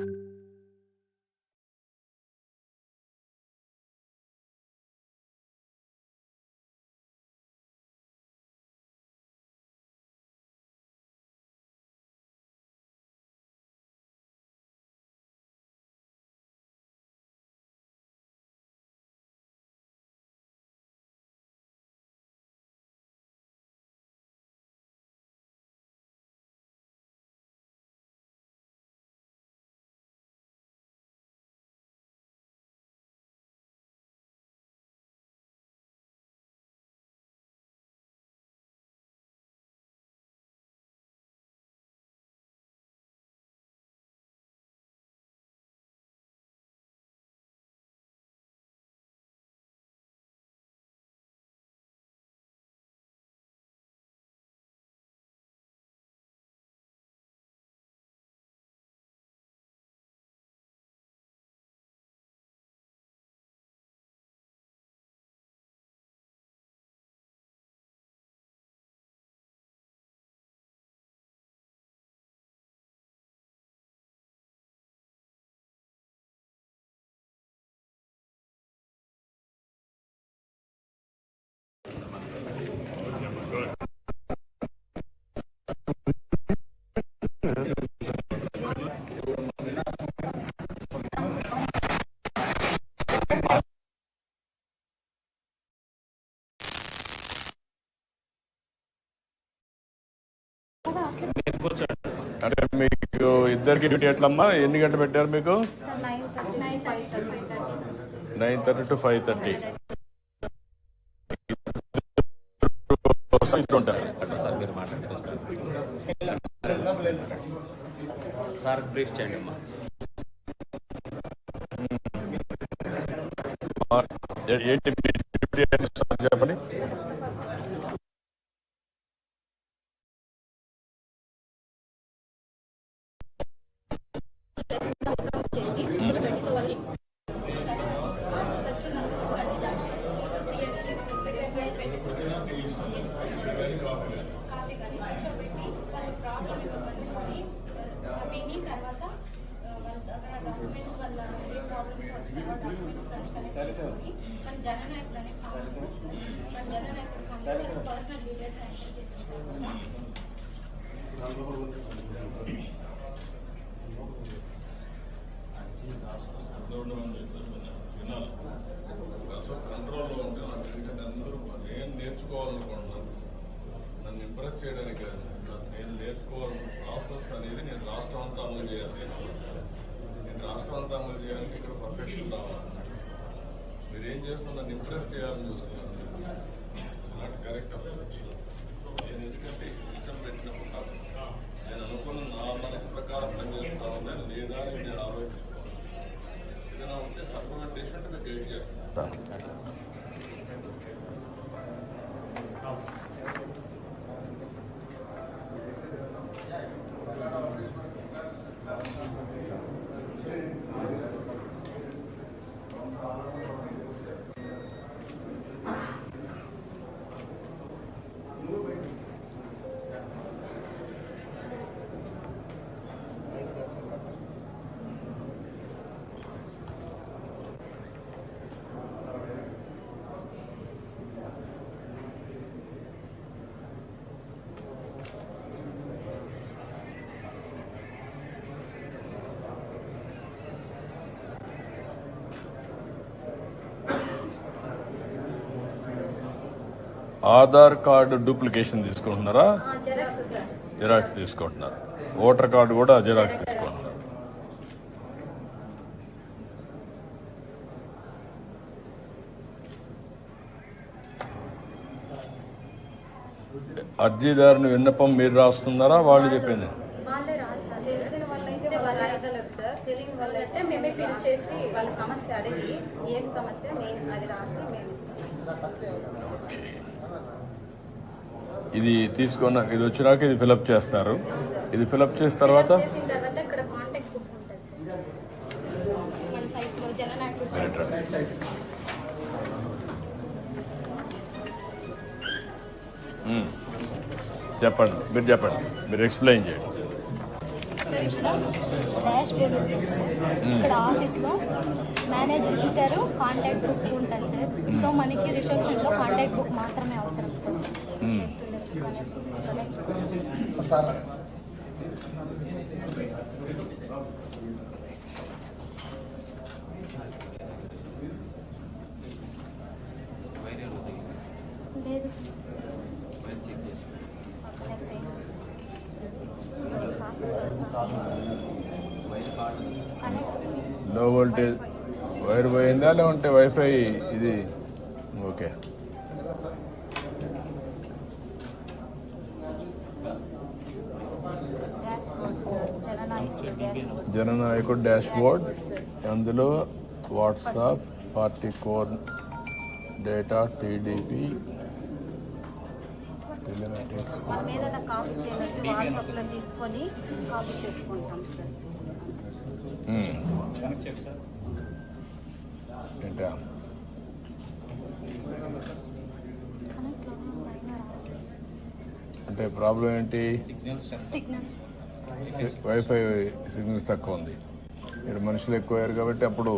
Thank you. అంటే మీకు ఇద్దరికి డ్యూటీ ఎట్లమ్మా? ఎన్ని గంటలు పెట్టారు మీకు? Nine thirty to five thirty ఉంటారు. సార్ మీరు మాట్లాడితే సార్ బ్రీఫ్ చేయండి అమ్మా. ఏంటి చెప్పండి చేసి పెట్టి సో వాళ్ళకి కాఫీ కానీ కూర్చోబెట్టి వాళ్ళ ప్రాబ్లమ్ ఇవ్వమని విని తర్వాత ఆ, వాళ్ళ దగ్గర డాక్యుమెంట్స్ వల్ల ఏ ప్రాబ్లమ్స్ వచ్చినా డాక్యుమెంట్స్ కలెక్ట్ చేసుకొని మన జననాయకుడు అనే మన జననాయకుడు పర్సనల్ డీటెయిల్స్ ఎంటర్ చేసిన నేర్చుకోవాలనుకుంటున్నాను నన్ను ఇంప్రెస్ చేయడానికి కాదు. నేను నేర్చుకోవాలని ప్రాసెస్ అనేది నేను రాష్ట్రం అంతా అమలు చేయాలి. నేను రాష్ట్రం అంతా అమలు చేయడానికి ఇక్కడ పర్ఫెక్షన్ రావాలి. మీరేం చేస్తున్నా నన్ను ఇంప్రెస్ చేయాలని చూస్తున్నాను నాట్ కరెక్ట్ నేను ఎందుకంటే ఇష్టం పెట్టినప్పుడు కాదు. నేను అనుకున్న నా మనసు ప్రకారం పనిచేస్తా ఉన్నాను లేదా అని నేను ఆలోచించుకోవాలి. ఏదైనా ఉంటే సప్లిమెంటేషన్ అంటే నేను గైడ్ చేస్తాను. ఆధార్ కార్డు డూప్లికేషన్ తీసుకుంటున్నారా? జెరాక్స్ తీసుకుంటున్నారు. ఓటర్ కార్డు కూడా జిరాక్స్ తీసుకుంటున్నారు. అర్జీదారుని విన్నపం మీరు రాస్తున్నారా? వాళ్ళు చెప్పింది. మేమే ఫిల్ చేసి వాళ్ళ సమస్య అడిగి ఏం సమస్య నేను అది రాసి మేము ఇది తీసుకున్న ఇది వచ్చినాక ఇది ఫిలప్ చేస్తారు. ఇది ఫిలప్ చేసిన తర్వాత. మ్మ్. చెప్పండి మీరు చెప్పండి మీరు ఎక్స్ప్లెయిన్ చేయండి. ఇక్కడ డాష్ బోర్డ్ ఉంటుంది సార్ ఇక్కడ ఆఫీస్లో మేనేజ్ విజిటర్ కాంటాక్ట్ బుక్ ఉంటుంది సార్. సో మనకి రిసెప్షన్లో కాంటాక్ట్ బుక్ మాత్రమే అవసరం సార్. లేదు సార్ లో వోల్టేజ్ వైర్ పోయిందా లేకుంటే వైఫై ఇది? ఓకే. జననాయకుడు డాష్ బోర్డ్ అందులో WhatsApp party core data TDP మనం ఏదైనా కాపీ చేయాలంటే వాట్సాప్లో తీసుకొని కాపీ చేసుకుంటాం సార్. ఏంటా అంటే ప్రాబ్లం ఏంటి? వైఫై సిగ్నల్స్ తక్కువ ఉంది. ఇక్కడ మనుషులు ఎక్కువ అయ్యారు కాబట్టి అప్పుడు